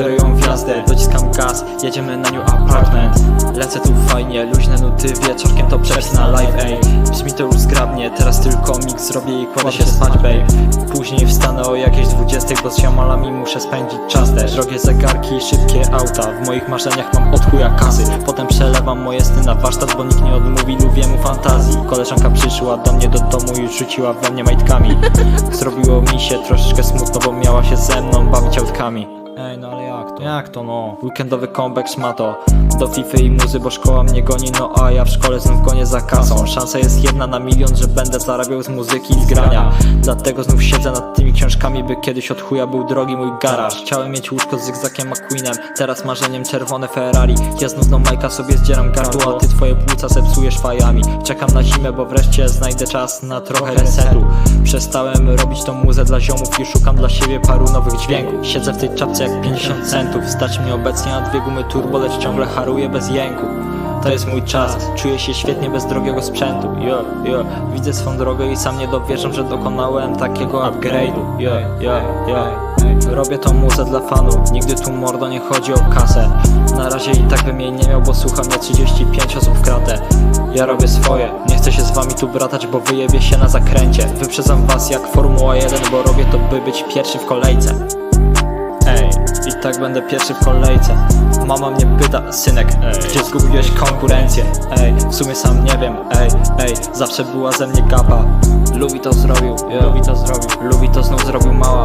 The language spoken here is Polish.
biorę ją w jazdę Dociskam gaz, jedziemy na new apartment. Lecę tu fajnie, luźne nuty Wieczorkiem to przepis na live, ej. Brzmi to już zgrabnie, teraz tylko mix zrobię i kładę się spać, babe. Później wstanę o jakieś 20 Bo z ziomalami muszę spędzić czas też. Drogie zegarki, szybkie auta W moich marzeniach mam od chuja kasy. Potem przelewam moje sny na warsztat Bo nikt nie odmówi lubiemu fantazji. Koleżanka przyszła do mnie do domu i rzuciła we mnie majtkami. Zrobiło mi się troszeczkę smutno Bo miała się ze mną bawić autkami Ej, no ale jak to? Jak to no? Weekendowy comeback szmato Do FIFA i muzy, bo szkoła mnie goni No a ja w szkole znów gonię za kasą. Szansa jest jedna na milion, że będę zarabiał z muzyki i z grania. Dlatego znów siedzę nad tymi książkami By kiedyś od chuja był drogi mój garaż. Chciałem mieć łóżko z zygzakiem McQueenem Teraz marzeniem czerwone Ferrari. Ja znów do Majka sobie zdzieram gardło A ty twoje płuca zepsujesz fajami. Czekam na zimę, bo wreszcie znajdę czas na trochę resetu. Przestałem robić tą muzę dla ziomów I szukam dla siebie paru nowych dźwięków. Siedzę w tej czapce jak 50 centów Stać mi obecnie na dwie gumy turbo Lecz ciągle haruję bez jęku. To jest mój czas, czuję się świetnie bez drogiego sprzętu. Yo, yo, widzę swą drogę i sam nie dowierzam, że dokonałem takiego upgrade'u. Yo, yo, yo Robię tą muzę dla fanów, nigdy tu mordo nie chodzi o kasę. Na razie i tak bym jej nie miał, bo słucha mnie 35 osób w kratę Ja robię swoje, nie chcę się z wami tu bratać, bo wyjebie się na zakręcie. Wyprzedzam was jak Formuła 1, bo robię to by być pierwszy w kolejce tak będę pierwszy w kolejce. Mama mnie pyta, synek, ej, gdzie zgubiłeś konkurencję? Ej, w sumie sam nie wiem, ej, ej, zawsze była ze mnie gapa. Lubi to zrobił, lubi to zrobił, lubi to znów zrobił mała